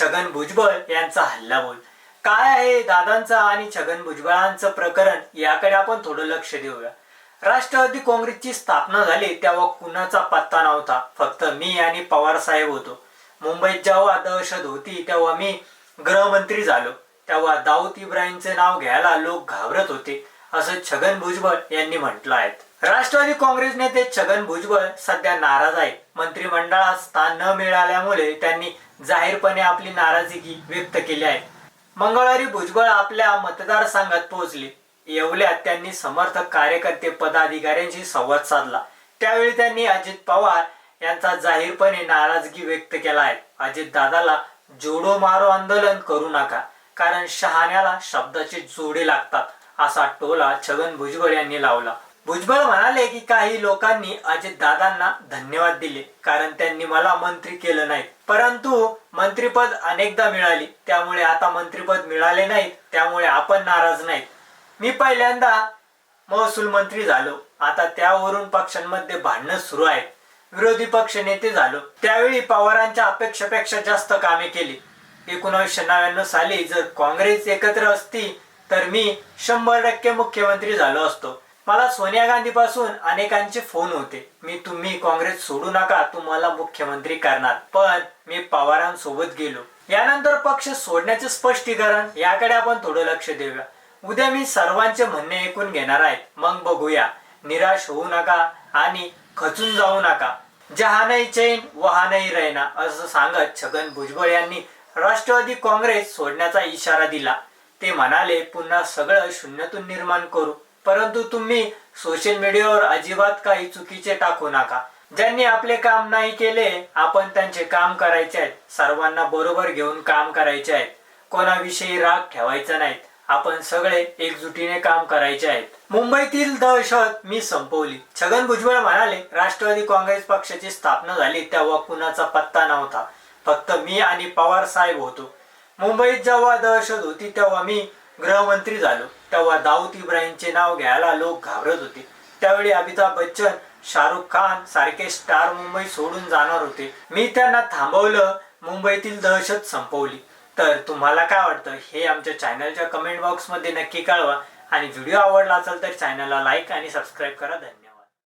छगन भुजबळ यांचा हल्लाबोल. काय आहे दादांचं आणि छगन भुजबळांचं प्रकरण? याकडे आपण थोडं लक्ष देऊया. राष्ट्रवादी काँग्रेसची स्थापना झाली तेव्हा कुणाचा पत्ता नव्हता. फक्त मी आणि पवार साहेब होतो. मुंबईत जेव्हा दहशत होती तेव्हा मी गृहमंत्री झालो. तेव्हा दाऊद इब्राहिमचे नाव घ्यायला लोक घाबरत होते असं छगन भुजबळ यांनी म्हटलं आहे. राष्ट्रवादी काँग्रेस नेते छगन भुजबळ सध्या नाराज आहेत. मंत्रिमंडळात स्थान न मिळाल्यामुळे त्यांनी जाहीरपणे आपली नाराजगी व्यक्त केली आहे. मंगळवारी भुजबळ आपल्या मतदारसंघात पोहोचले. येवल्यात त्यांनी समर्थक कार्यकर्ते पदाधिकाऱ्यांशी संवाद साधला. त्यावेळी त्यांनी अजित पवार यांचा जाहीरपणे नाराजगी व्यक्त केला आहे. अजित दादाला जोडो मारो आंदोलन करू नका कारण शहाण्याला शब्दाचे जोडे लागतात असा टोला छगन भुजबळ यांनी लावला. भुजबळ म्हणाले की काही लोकांनी अजित दादांना धन्यवाद दिले कारण त्यांनी मला मंत्री केलं नाही. परंतु मंत्रीपद अनेकदा मिळाली त्यामुळे आता मंत्रीपद मिळाले नाहीत त्यामुळे आपण नाराज नाहीत. मी पहिल्यांदा महसूल मंत्री झालो. आता त्यावरून पक्षांमध्ये भांडणं सुरू आहेत. विरोधी पक्ष नेते झालो. त्यावेळी पवारांच्या अपेक्षेपेक्षा जास्त कामे केली. एकोणविशे नव्याण्णव साली जर काँग्रेस एकत्र असती तर मी शंभर टक्के मुख्यमंत्री झालो असतो. मला सोनिया गांधी पासून अनेकांचे फोन होते. मी तुम्ही काँग्रेस सोडू नका तुम्हाला मुख्यमंत्री करणार. पण मी पवारांसोबत गेलो. यानंतर पक्ष सोडण्याचे स्पष्टीकरण याकडे आपण थोडं लक्ष देऊया. उद्या मी सर्वांचे म्हणणे ऐकून घेणार आहे. मग बघूया. निराश होऊ नका आणि खचून जाऊ नका. जहा नाही चैन वहा नाही रैना असं सांगत छगन भुजबळ यांनी राष्ट्रवादी काँग्रेस सोडण्याचा इशारा दिला. ते म्हणाले पुन्हा सगळं शून्यातून निर्माण करू. परंतु तुम्ही सोशल मीडियावर अजिबात काही चुकीचे टाकू नका. ज्यांनी आपले काम नाही केले आपण त्यांचे काम करायचे आहेत. सर्वांना बरोबर घेऊन काम करायचे आहेत. कोणाविषयी राग ठेवायचा नाहीत. आपण सगळे एकजुटीने काम करायचे आहेत. मुंबईतील दहशत मी संपवली. छगन भुजबळ म्हणाले राष्ट्रवादी काँग्रेस पक्षाची स्थापना झाली तेव्हा कुणाचा पत्ता नव्हता. फक्त मी आणि पवार साहेब होतो. मुंबईत जेव्हा दहशत होती तेव्हा मी गृहमंत्री झालो. तेव्हा दाऊद इब्राहिमचे नाव घ्यायला लोक घाबरत होते. त्यावेळी अमिताभ बच्चन शाहरुख खान सारखे स्टार मुंबई सोडून जाणार होते. मी त्यांना थांबवलं. मुंबईतील दहशत संपवली. तर तुम्हाला काय वाटतं? हे आमच्या चॅनलच्या कमेंट बॉक्समध्ये नक्की कळवा. आणि व्हिडिओ आवडला असेल तर चॅनलला लाईक आणि सबस्क्राईब करा. धन्यवाद.